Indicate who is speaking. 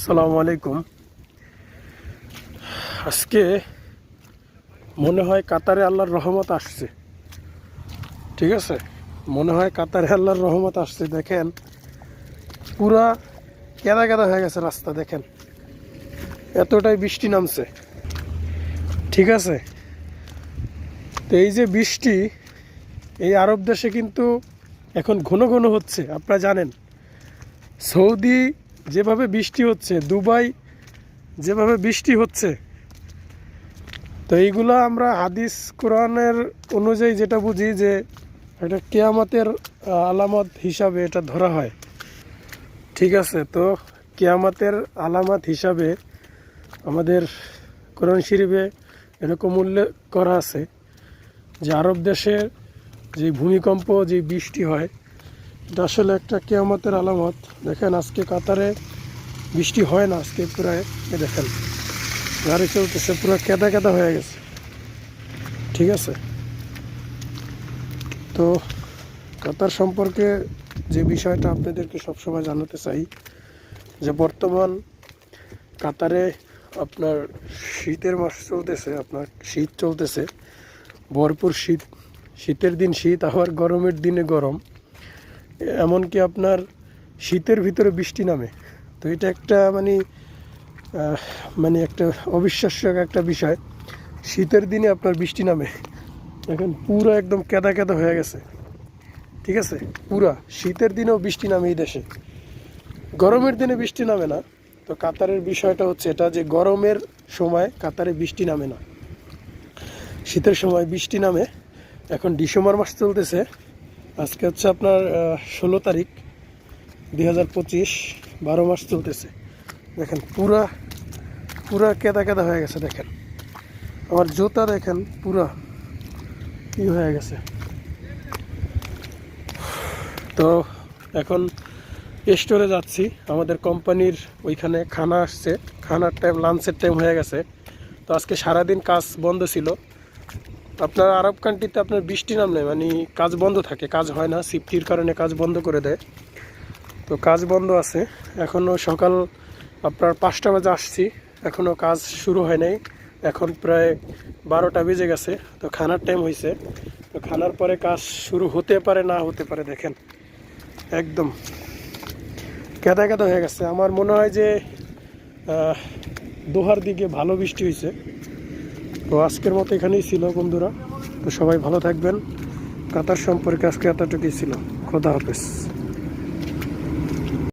Speaker 1: আসসালামু আলাইকুম। আজকে মনে হয় কাতারে আল্লাহর রহমত আসছে। ঠিক আছে? মনে হয় কাতারে আল্লাহর রহমত আসছে, দেখেন। পুরা কেদা কেদা হয়ে গেছে রাস্তা, দেখেন। এতটাই বৃষ্টি নামছে। ঠিক আছে? তো এই যে বৃষ্টি, এই আরব দেশে কিন্তু এখন ঘন ঘন হচ্ছে, আপনারা জানেন। সৌদি যেভাবে বৃষ্টি হচ্ছে, দুবাই যেভাবে বৃষ্টি হচ্ছে, তো এইগুলো আমরা হাদিস কোরআনের অনুযায়ী যেটা বুঝি যে এটা কেয়ামতের আলামত হিসাবে এটা ধরা হয়। ঠিক আছে, তো কেয়ামতের আলামত হিসাবে আমাদের কোরআন শরীফে এরকম উল্লেখ করা আছে যে আরব দেশের যে ভূমিকম্প, যে বৃষ্টি হয় এটা আসলে একটা কেয়ামতের আলামত। দেখেন, আজকে কাতারে বৃষ্টি হয় না, আজকে প্রায় দেখেন, গাড়ি চলতেছে, পুরো কেদা কেদা হয়ে গেছে। ঠিক আছে? তো কাতার সম্পর্কে যে বিষয়টা আপনাদেরকে সবসময় জানাতে চাই, যে বর্তমান কাতারে আপনার শীতের মাস চলতেছে, আপনার শীত চলতেছে, ভরপুর শীত। শীতের দিন শীত, আবার গরমের দিনে গরম। এমনকি আপনার শীতের ভিতরে বৃষ্টি নামে। তো এটা একটা মানে মানে একটা অবিশ্বাস্য একটা বিষয়। শীতের দিনে আপনার বৃষ্টি নামে। এখন পুরো একদম কেদা কেদা হয়ে গেছে। ঠিক আছে? পুরা। শীতের দিনেও বৃষ্টি নামে এই দেশে। গরমের দিনে বৃষ্টি নামে না। তো কাতারের বিষয়টা হচ্ছে এটা যে গরমের সময় কাতারে বৃষ্টি নামে না। শীতের সময় বৃষ্টি নামে। এখন ডিসেম্বর মাস চলতেছে। আজকে হচ্ছে আপনার ষোলো তারিখ, দুই হাজার পঁচিশ, বারো মাস চলতেছে। দেখেন, পুরা পুরা কেদা কেদা হয়ে গেছে, দেখেন। আমার জুতা দেখেন, পুরা কি হয়ে গেছে। তো এখন স্টোরে যাচ্ছি। আমাদের কোম্পানির ওইখানে খানা আসছে। খানার টাইম লাঞ্চের টাইম হয়ে গেছে। তো আজকে সারাদিন কাজ বন্ধ ছিল। আপনার আরব কান্ট্রিতে আপনার বৃষ্টি নামলে মানে কাজ বন্ধ থাকে, কাজ হয় না সিফটির কারণে কাজ বন্ধ করে দেয়। তো কাজ বন্ধ আছে এখনও সকাল আপনার পাঁচটা বাজে আসছি এখনও কাজ শুরু হয় নাই, এখন প্রায় বারোটা বেজে গেছে, তো খানার টাইম হয়েছে তো খানার পরে কাজ শুরু হতে পারে, না হতে পারে, দেখেন, একদম কেদা কেদা হয়ে গেছে। আমার মনে হয় যে দোহার দিকে ভালো বৃষ্টি হয়েছে তো আজকের মতো এখানেই ছিল বন্ধুরা। তো সবাই ভালো থাকবেন। কাতার সম্পর্কে আজকে এতটুকুই ছিল। খোদা হাফেজ।